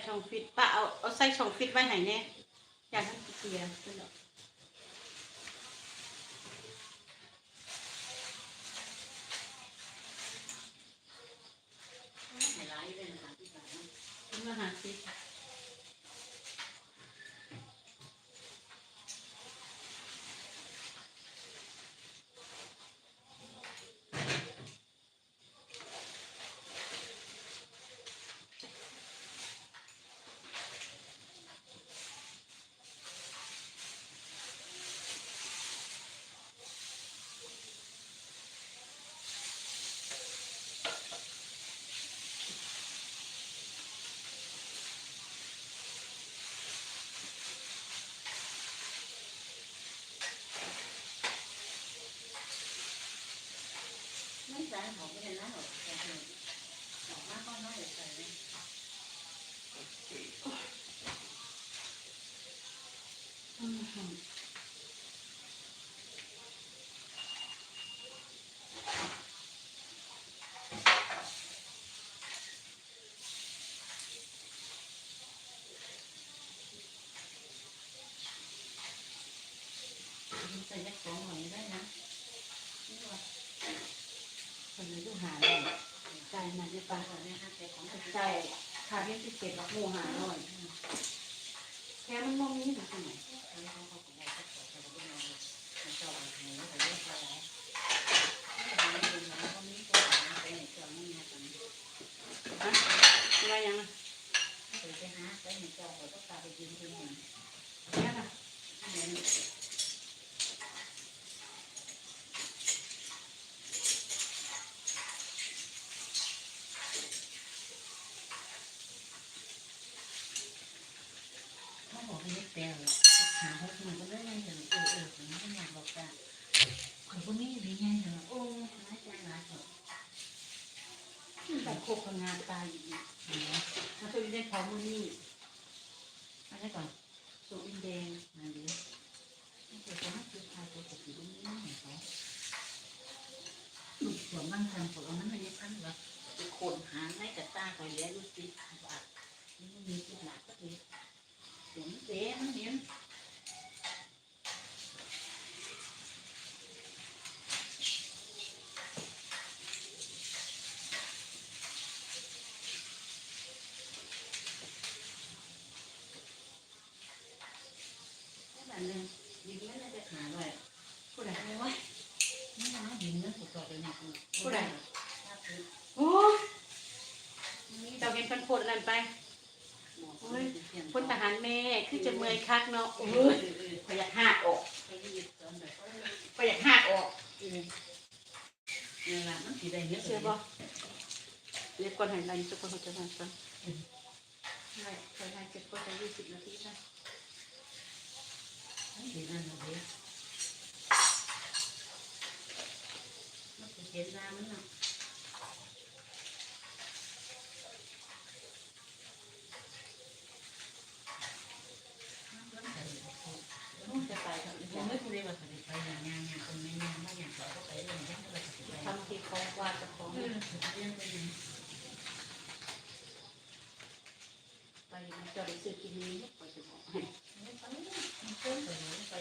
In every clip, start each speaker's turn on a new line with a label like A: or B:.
A: ใส่ช่องฟิตป้าเอาเอาใส่ช่องฟิตไว้ไหนเนี่ยอยากให้เสียขึ้นหรอก
B: ไม่ร้ายเลยนะคะที่บ้าน
A: ขึ้นมาหาสิ
B: ไม่ใส่หอมไม่ได้นะหรอกแต่หอมมากก็น้อยใส่เลย
A: อืม
B: ใส่แค่สองหน่อยได้นะนี่ว่า
A: คนนี้ดูหาเลยใจมันจะ
B: ปลา
A: ปะ
B: ตัวนี้ฮะแต่ของ
A: ใจขาดเพียงสิบเจ็ดหลักหมูหาหน่อยแค่มันมองนี้ถึงไหน
B: เขาเขาเขาบบอกเขาบอกว่ามันเจ้าอะไรเขาเรียกว่าอะไรไม่ได้ยินนะเขาไม่ได้ไปไหนอะ
A: ไรยังนะ
B: ไปไหาไปหนจ้าเขาต้องตาไปยืนที่ไหน
A: เนี่นะ
B: บอกไม่ได้แปลหรอกหาเขาทำไมก็ไม่ได้เห็นเออเออผมไม่อยากบอกกันเขาก็ไม่ได้ไงเหรอโอ้ร้ายใจร้ายเถอ
A: แต่โคกงานตายอยู่นี่มาตัวอินเดนพร้อมมือนี่
B: มาได้ก่อน
A: ตัวอินเดน
B: มาดิเดี๋ยวจะให้คือพาตัวกับผีตรงนี้หน่อยเขาหัวมันทำหัวมันไม่ได้พันหรอกคนหาในกระตาคอยเลี้ยลูกติดบาทนี่มันมีติดหลัก เสียงเสียมันเห็นแบบนึงยิงไม่ได้จะหาเลย
A: ผู้ใด
B: โอ้ยนี่นะยิงนะสุดต่อไปเนี่ย
A: โอ้เจ้าเห็นคนโพดนั่นไป พลทหารแม่คือจะเมื่อยคักเนาะโอ้ยพอยากหักออก
B: ไปยืดตอนแบบ
A: พอยากหักออก
B: เนี่ยละมันสีได้เยอะ
A: เชื่อบ่เรียกก่อนใหายใจทุกคนเขาจะมาก่อนใช่ใช่ใช่เก็บก็จะยี่สิบนาทีนะ
B: สีนั่นเลยมันจะเห็นน้ำมันเนาะ
A: จะไป ทำ
B: ยังไม่คุยว่าจะไปอย่างงานงานคนไม่งานไม่อยากก็ไปเรื่องนี้ก็เลยจะไป
A: ทำที่ของวาดกับของ
B: เรื่องเรื่องไปดู
A: ไปเจะไปซื้อกินนี้ไปจะบอกให้
B: ไม่ไปมันเพิ่มไปไป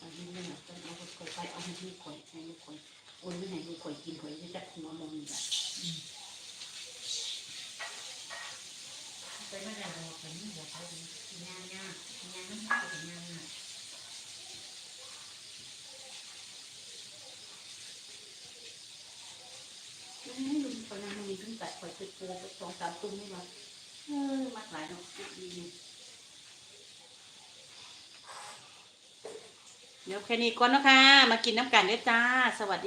A: อันนี้เนี่ยต้องเอาข่อยไปเอาให้ลูกข่อยให้ลูกข่อยโอนไม่ให้ลูกข่อยกินข่อยจะจับหัวมองแบบ
B: ไปไม่ได้เราไปไม่บอกเขางานงานงานนั้นไม่เป็นงานงาน
A: ลุงข่อยนั่งมีขึ้นแต่ข่อยติดโปสองสามตุ้มนี่มาเออมากหลายเนาะดีเดี๋ยวแค่นี้ก่อนนะคะมากินน้ำกันเด้อจ้า สวัสดี